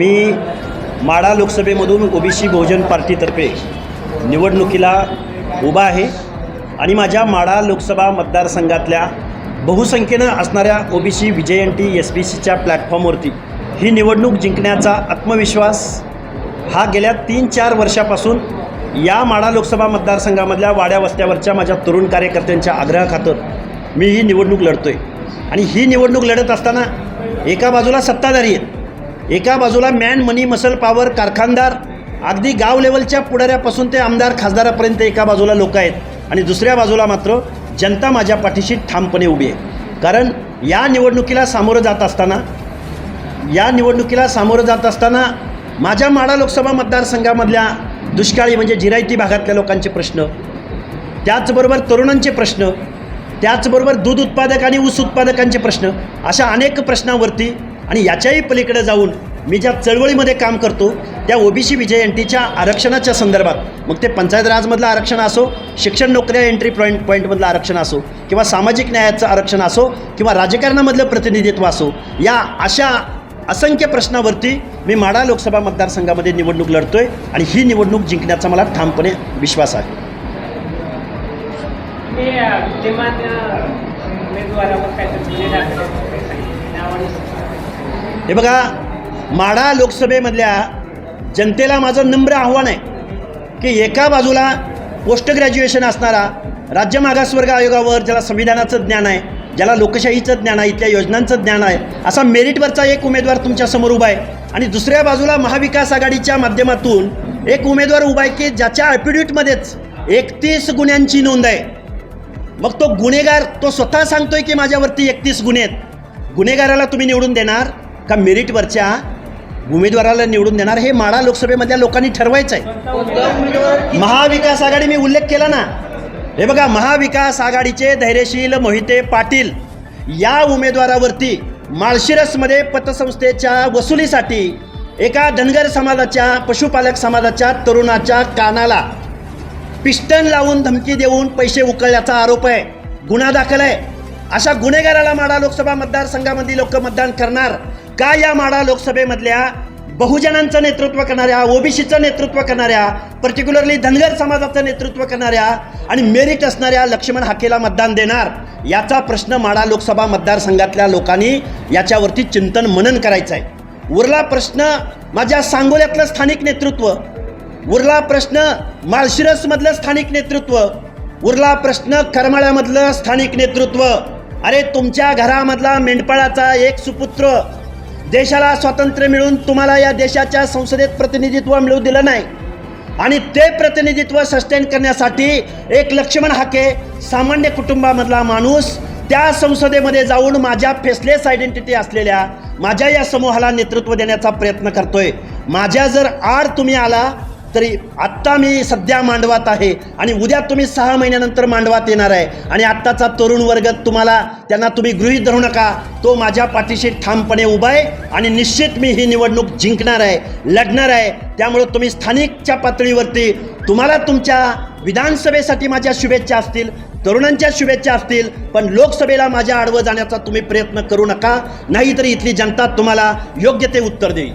मी माडा लोकसभेमधून OBC बहुजन पार्टीतर्फे निवडणुकीला उभा आहे आणि माझ्या माडा लोकसभा मतदारसंघातल्या बहुसंख्येनं असणाऱ्या ओबीसी विजयंती एस बी सीच्या प्लॅटफॉर्मवरती ही निवडणूक जिंकण्याचा आत्मविश्वास हा गेल्या तीन चार वर्षापासून या माडा लोकसभा मतदारसंघामधल्या वाड्या वस्त्यावरच्या माझ्या तरुण कार्यकर्त्यांच्या आग्रहाखातर मी ही निवडणूक लढतो आहे आणि ही निवडणूक लढत असताना एका बाजूला सत्ताधारी आहेत. एका बाजूला मॅन मनी मसल पॉवर कारखानदार अगदी गाव लेवलच्या पुढाऱ्यापासून ते आमदार खासदारापर्यंत एका बाजूला लोक आहेत. आणि दुसऱ्या बाजूला मात्र जनता माझ्या पाठीशी ठामपणे उभी आहे. कारण या निवडणुकीला सामोरं जात असताना या निवडणुकीला सामोरं जात असताना माझ्या माडा लोकसभा मतदारसंघामधल्या दुष्काळी म्हणजे जिरायती भागातल्या लोकांचे प्रश्न त्याचबरोबर तरुणांचे प्रश्न त्याचबरोबर दूध उत्पादक आणि ऊस उत्पादकांचे प्रश्न अशा अनेक प्रश्नावरती आणि याच्याही पलीकडे जाऊन मी ज्या चळवळीमध्ये काम करतो त्या ओबीसी विजयंतीच्या आरक्षणाच्या संदर्भात मग ते पंचायत राजमधलं आरक्षण असो शिक्षण नोकऱ्या एंट्री पॉईंट पॉईंटमधलं आरक्षण असो किंवा सामाजिक न्यायाचं आरक्षण असो किंवा राजकारणामधलं प्रतिनिधित्व असो या अशा असंख्य प्रश्नावरती मी माडा लोकसभा मतदारसंघामध्ये निवडणूक लढतो आहे आणि ही निवडणूक जिंकण्याचा मला ठामपणे विश्वास आहे. उमेदवारावर काय तर गुन्हे दाखल आहेत, काही सांगितलं. नावाने हे बघा माढा लोकसभेमधल्या जनतेला माझं नम्र आव्हान आहे की एका बाजूला पोस्ट ग्रॅज्युएशन असणारा राज्य मागासवर्ग आयोगावर ज्याला संविधानाचं ज्ञान आहे ज्याला लोकशाहीचं ज्ञान आहे इथल्या योजनांचं ज्ञान आहे असा मेरिटवरचा एक उमेदवार तुमच्यासमोर उभा आहे. आणि दुसऱ्या बाजूला महाविकास आघाडीच्या माध्यमातून एक उमेदवार उभा आहे की ज्याच्या ॲफिडेविटमध्येच एकतीस गुन्ह्यांची नोंद आहे. मग तो गुन्हेगार तो स्वतः सांगतोय की माझ्यावरती एकतीस गुन्हे आहेत. गुन्हेगाराला तुम्ही निवडून देणार का मेरिटवरच्या उमेदवाराला निवडून देणार? हे माडा लोकसभेमधल्या लोकांनी ठरवायचं आहे महाविकास आघाडी मी उल्लेख केला ना. हे बघा महाविकास आघाडीचे धैर्यशील मोहिते पाटील या उमेदवारावरती माळशिरसमध्ये पतसंस्थेच्या वसुलीसाठी एका धनगर समाजाच्या पशुपालक समाजाच्या तरुणाच्या कानाला पिस्टन लावून धमकी देऊन पैसे उकळल्याचा आरोप आहे. गुन्हा दाखल आहे. अशा गुन्हेगाराला माडा लोकसभा मतदारसंघामध्ये लोक मतदान करणार. का या माडा लोकसभेमधल्या बहुजनांचं नेतृत्व करणाऱ्या ओबीसीचं नेतृत्व करणाऱ्या पर्टिक्युलरली धनगर समाजाचं नेतृत्व करणाऱ्या आणि मेरिट असणाऱ्या लक्ष्मण हाकेला मतदान देणार याचा प्रश्न माडा लोकसभा मतदारसंघातल्या लोकांनी याच्यावरती चिंतन मनन करायचं आहे. उरला प्रश्न माझ्या सांगोल्यातलं स्थानिक नेतृत्व उरला प्रश्न माळशिरसमधलं स्थानिक नेतृत्व उरला प्रश्न करमाळ्यामधलं स्थानिक नेतृत्व. अरे तुमच्या घरामधला मेंढपाळाचा एक सुपुत्र देशाला स्वातंत्र्य मिळून तुम्हाला या देशाच्या संसदेत प्रतिनिधित्व मिळू दिलं नाही. आणि ते प्रतिनिधित्व सस्टेन करण्यासाठी एक लक्ष्मण हाके सामान्य कुटुंबामधला माणूस त्या संसदेमध्ये जाऊन माझ्या फेसलेस आयडेंटिटी असलेल्या माझ्या या समूहाला नेतृत्व देण्याचा प्रयत्न करतोय. माझ्या जर आड तुम्ही आला तरी आत्ता मी सध्या मांडवात आहे आणि उद्या तुम्ही सहा महिन्यानंतर मांडवात येणार आहे. आणि आत्ताचा तरुण वर्ग तुम्हाला त्यांना तुम्ही गृहीत धरू नका. तो माझ्या पाठीशी ठामपणे उभा आहे आणि निश्चित मी ही निवडणूक जिंकणार आहे लढणार आहे. त्यामुळं तुम्ही स्थानिकच्या पातळीवरती तुम्हाला तुमच्या विधानसभेसाठी माझ्या शुभेच्छा असतील तरुणांच्या शुभेच्छा असतील पण लोकसभेला माझ्या आडवं जाण्याचा तुम्ही प्रयत्न करू नका. नाहीतर इथली जनता तुम्हाला योग्य ते उत्तर देईल.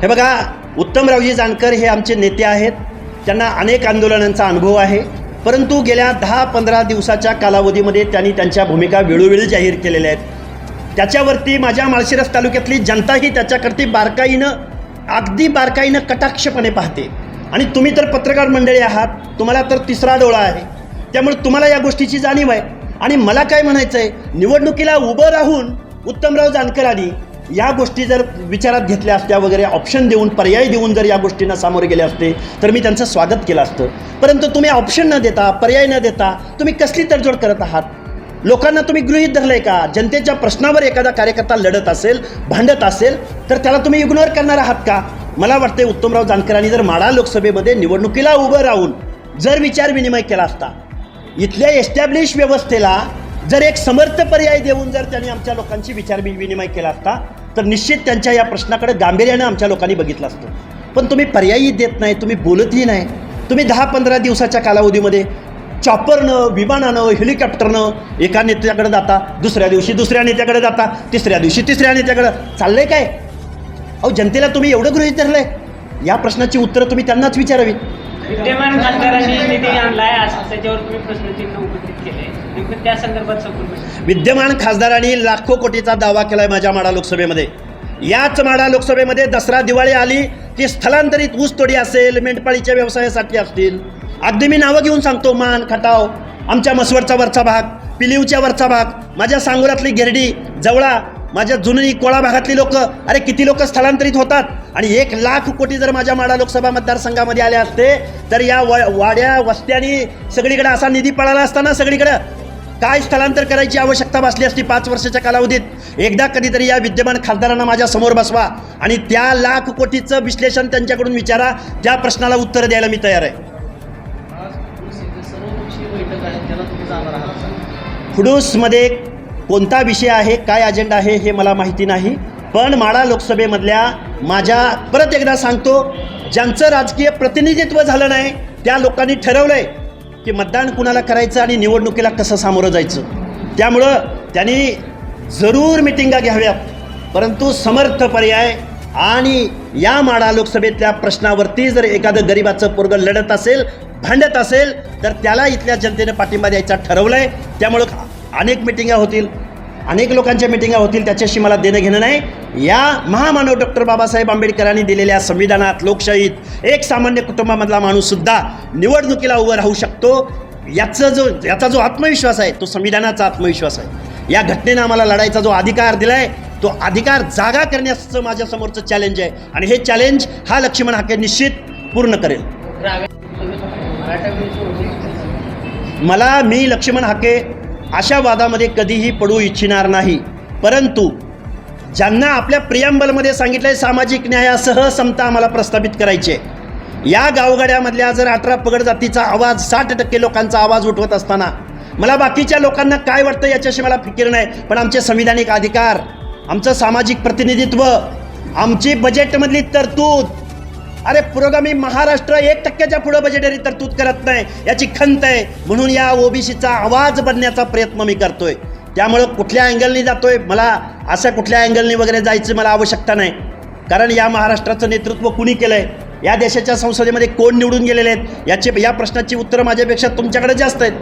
हे बघा उत्तमरावजी जानकर हे आमचे नेते आहेत. त्यांना अनेक आंदोलनांचा अनुभव आहे. परंतु गेल्या दहा पंधरा दिवसाच्या कालावधीमध्ये त्यांनी त्यांच्या भूमिका वेळोवेळी जाहीर केलेल्या आहेत. त्याच्यावरती माझ्या माळशिरस तालुक्यातली जनताही त्याच्याकरती बारकाईनं अगदी बारकाईनं कटाक्षपणे पाहते. आणि तुम्ही तर पत्रकार मंडळी आहात तुम्हाला तर तिसरा डोळा आहे. त्यामुळे तुम्हाला या गोष्टीची जाणीव आहे. आणि मला काय म्हणायचं आहे निवडणुकीला उभं राहून उत्तमराव जानकरांनी या गोष्टी जर विचारात घेतल्या असत्या वगैरे ऑप्शन देऊन पर्याय देऊन जर या गोष्टींना सामोरे गेले असते तर मी त्यांचं स्वागत केलं असतं. परंतु तुम्ही ऑप्शन न देता पर्याय न देता तुम्ही कसली तडजोड करत आहात? लोकांना तुम्ही गृहीत धरलंय का? जनतेच्या प्रश्नावर एखादा कार्यकर्ता लढत असेल भांडत असेल तर त्याला तुम्ही इग्नोर करणार आहात का? मला वाटते उत्तमराव जानकरांनी जर माडा लोकसभेमध्ये निवडणुकीला उभं राहून जर विचार विनिमय केला असता इथल्या एस्टॅब्लिश व्यवस्थेला जर एक समर्थ पर्याय देऊन जर त्यांनी आमच्या लोकांची विचार विनिमय केला असता तर निश्चित त्यांच्या या प्रश्नाकडे गांभीर्यानं आमच्या लोकांनी बघितलं असतं. पण तुम्ही पर्यायही देत नाही तुम्ही बोलतही नाही. तुम्ही दहा पंधरा दिवसाच्या कालावधीमध्ये चॉपरनं विमानानं हेलिकॉप्टरनं एका नेत्याकडे जाता दुसऱ्या दिवशी दुसऱ्या नेत्याकडे जाता तिसऱ्या दिवशी तिसऱ्या नेत्याकडे. चाललंय काय? अहो जनतेला तुम्ही एवढं गृहीत धरलंय? या प्रश्नाची उत्तरं तुम्ही त्यांनाच विचारावी विद्यमान खासदारांनी निधी आणलाय असं त्याच्यावर तुम्ही प्रश्नचिन्ह उपस्थित केले नेमकं त्या संदर्भात संपूर्ण विद्यमान खासदारांनी लाखो कोटीचा दावा केलाय माझ्या माडा लोकसभेमध्ये. याच माडा लोकसभेमध्ये दसरा दिवाळी आली की स्थलांतरित ऊसतोडी असेल मेंढपाळीच्या व्यवसायासाठी असतील. अगदी मी नावं घेऊन सांगतो मान खटाव आमच्या मसवडचा वरचा भाग पिलिवच्या वरचा भाग माझ्या सांगोरातली गिरडी जवळा माझ्या जुनी कोळा भागातली लोक अरे किती लोक स्थलांतरित होतात? आणि एक लाख कोटी जर माझ्या माडा लोकसभा मतदारसंघामध्ये आले असते तर या व वाड्या वस्त्यानी सगळीकडे असा निधी पळाला असताना सगळीकडं काय स्थलांतर करायची आवश्यकता भासली असती पाच वर्षाच्या कालावधीत? एकदा कधीतरी या विद्यमान खासदारांना माझ्यासमोर बसवा आणि त्या लाख कोटीचं विश्लेषण त्यांच्याकडून विचारा. त्या प्रश्नाला उत्तर द्यायला मी तयार आहे. खुडूसमध्ये कोणता विषय आहे काय अजेंडा आहे हे मला माहिती नाही. पण माडा लोकसभेमधल्या माझ्या परत एकदा सांगतो ज्यांचं राजकीय प्रतिनिधित्व झालं नाही त्या लोकांनी ठरवलं आहे की मतदान कुणाला करायचं आणि निवडणुकीला कसं सामोरं जायचं. त्यामुळं त्यांनी जरूर मिटिंगा घ्याव्यात. परंतु समर्थ पर्याय आणि या माडा लोकसभेतल्या प्रश्नावरती जर एखादं गरिबाचं पोरग लढत असेल भांडत असेल तर त्याला इथल्या जनतेनं पाठिंबा द्यायचा ठरवलं आहे त्यामुळं अनेक मिटिंगा होतील अनेक लोकांच्या मिटिंगा होतील त्याच्याशी मला देणं घेणं नाही. या महामानव डॉक्टर बाबासाहेब आंबेडकरांनी दिलेल्या संविधानात लोकशाहीत एक सामान्य कुटुंबामधला माणूससुद्धा निवडणुकीला उभं राहू शकतो याचा जो याचा जो आत्मविश्वास आहे तो संविधानाचा आत्मविश्वास आहे. या घटनेनं आम्हाला लढायचा जो अधिकार दिला आहे तो अधिकार जागा करण्याचं माझ्यासमोरचं चॅलेंज आहे. आणि हे चॅलेंज हा लक्ष्मण हाके निश्चित पूर्ण करेल. मला मी लक्ष्मण हाके अशा वादामध्ये कधीही पडू इच्छिणार नाही. परंतु ज्यांना आपल्या प्रियांबलमध्ये सांगितलं आहे सामाजिक न्यायासह समता आम्हाला प्रस्थापित करायची. आहे या गावगाड्यामधल्या जर अठरा पगड जातीचा आवाज साठ टक्के लोकांचा आवाज उठवत असताना मला बाकीच्या लोकांना काय वाटतं याच्याशी मला फिकीर नाही पण आमचे संविधानिक अधिकार आमचं सामाजिक प्रतिनिधित्व आमची बजेटमधली तरतूद अरे पुरोगामी महाराष्ट्र एक टक्क्याच्या पुढं बजेटरी तरतूद करत नाही याची खंत आहे. म्हणून या ओबीसीचा आवाज बनण्याचा प्रयत्न मी करतोय. त्यामुळं कुठल्या अँगलनी जातोय मला अशा कुठल्या अँगलनी वगैरे जायची मला आवश्यकता नाही. कारण या महाराष्ट्राचं नेतृत्व कुणी केलं आहे या देशाच्या संसदेमध्ये कोण निवडून गेलेले आहेत? याचे या प्रश्नाची उत्तरं माझ्यापेक्षा तुमच्याकडे जास्त आहेत.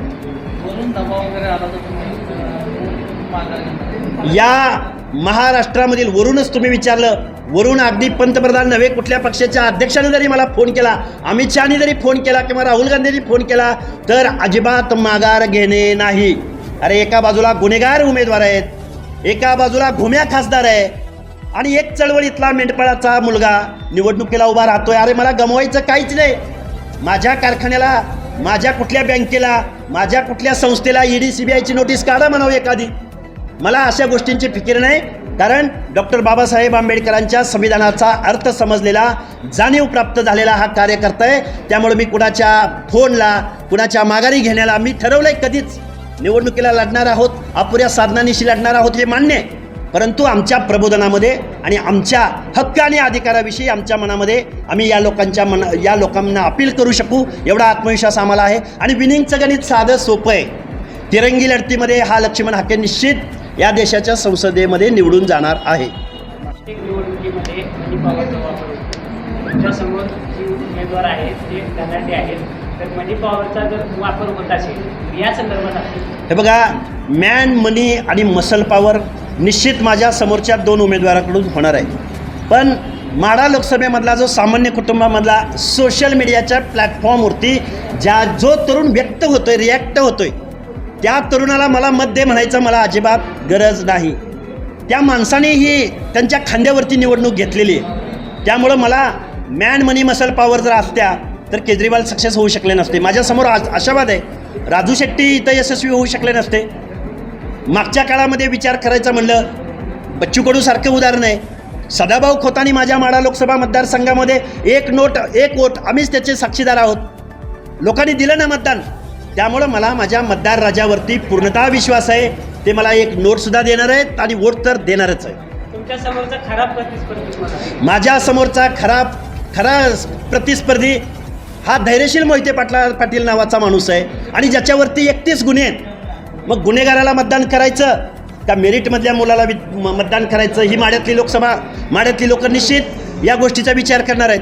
या महाराष्ट्रामधील वरूनच तुम्ही विचारलं वरून अगदी पंतप्रधान नव्हे कुठल्या पक्षाच्या अध्यक्षाने जरी मला फोन केला अमित शहानी जरी फोन केला किंवा राहुल गांधींनी फोन केला तर अजिबात माघार घेणे नाही. अरे एका बाजूला गुन्हेगार उमेदवार आहेत एका बाजूला घुम्या खासदार आहे आणि एक चळवळीतला मेंढपाळाचा मुलगा निवडणुकीला उभा राहतोय. अरे मला गमवायचं काहीच नाही. माझ्या कारखान्याला माझ्या कुठल्या बँकेला माझ्या कुठल्या संस्थेला ईडी सीबीआयची नोटीस काढा म्हणावं एखादी. मला अशा गोष्टींची फिकीर नाही. कारण डॉक्टर बाबासाहेब आंबेडकरांच्या संविधानाचा अर्थ समजलेला जाणीव प्राप्त झालेला हा कार्यकर्ता आहे. त्यामुळे मी कुणाच्या फोनला कुणाच्या माघारी घेण्याला मी ठरवलंय कधीच. निवडणुकीला लढणार आहोत अपुऱ्या साधनांनीशी लढणार आहोत हे मान्य आहे. परंतु आमच्या प्रबोधनामध्ये आणि आमच्या हक्क आणि अधिकाराविषयी आमच्या मनामध्ये आम्ही या लोकांच्या मना या लोकांना अपील करू शकू. एवढा आत्मविश्वास आम्हाला आहे. आणि विनिंगचं गणित साधं सोपं आहे. तिरंगी लढतीमध्ये हा लक्ष्मण हाके निश्चित या देशाच्या संसदेमध्ये निवडून जाणार आहे. प्रत्येक निवडणुकीमध्ये मनी पॉवरचा वापर होतो. तुमच्यासमोर जी उमेदवार आहेत ते धनाढ्य आहेत तर मनी पॉवरचा जर वापर होत असेल या संदर्भात आपण हे बघा मॅन मनी आणि मसल पॉवर निश्चित माझ्या समोरच्या दोन उमेदवाराकडून होणार आहे. पण माडा लोकसभेमधला जो सामान्य कुटुंबामधला सोशल मीडियाच्या प्लॅटफॉर्मवरती ज्या जो तरुण व्यक्त होतोय रिॲक्ट होतोय त्या तरुणाला मला मत दे म्हणायचं मला अजिबात गरज नाही. त्या माणसाने ही त्यांच्या खांद्यावरती निवडणूक घेतलेली आहे. त्यामुळं मला मॅन मनी मसल पॉवर जर असत्या तर केजरीवाल सक्सेस होऊ शकले नसते. माझ्यासमोर आज आशावाद आहे. राजू शेट्टी इथं यशस्वी होऊ शकले नसते. मागच्या काळामध्ये विचार करायचा म्हणलं बच्चू कडूसारखं उदाहरण आहे. सदाभाऊ खोतानी माझ्या माडा लोकसभा मतदारसंघामध्ये एक नोट एक वोट आम्हीच त्याचे साक्षीदार आहोत. लोकांनी दिलं ना मतदान? त्यामुळं मला माझ्या मतदार राजावरती पूर्णतः विश्वास आहे. ते मला एक नोटसुद्धा देणार आहेत आणि वोट तर देणारच आहे. खराब प्रतिस्पर्धी माझ्या समोरचा खराब खरा प्रतिस्पर्धी हा धैर्यशील मोहिते पाटला पाटील नावाचा माणूस आहे. आणि ज्याच्यावरती एकतीस गुन्हे आहेत. मग गुन्हेगाराला मतदान करायचं का मेरिटमधल्या मुलाला मतदान करायचं ही माड्यातली लोकसभा माड्यातली लोक निश्चित या गोष्टीचा विचार करणार आहेत.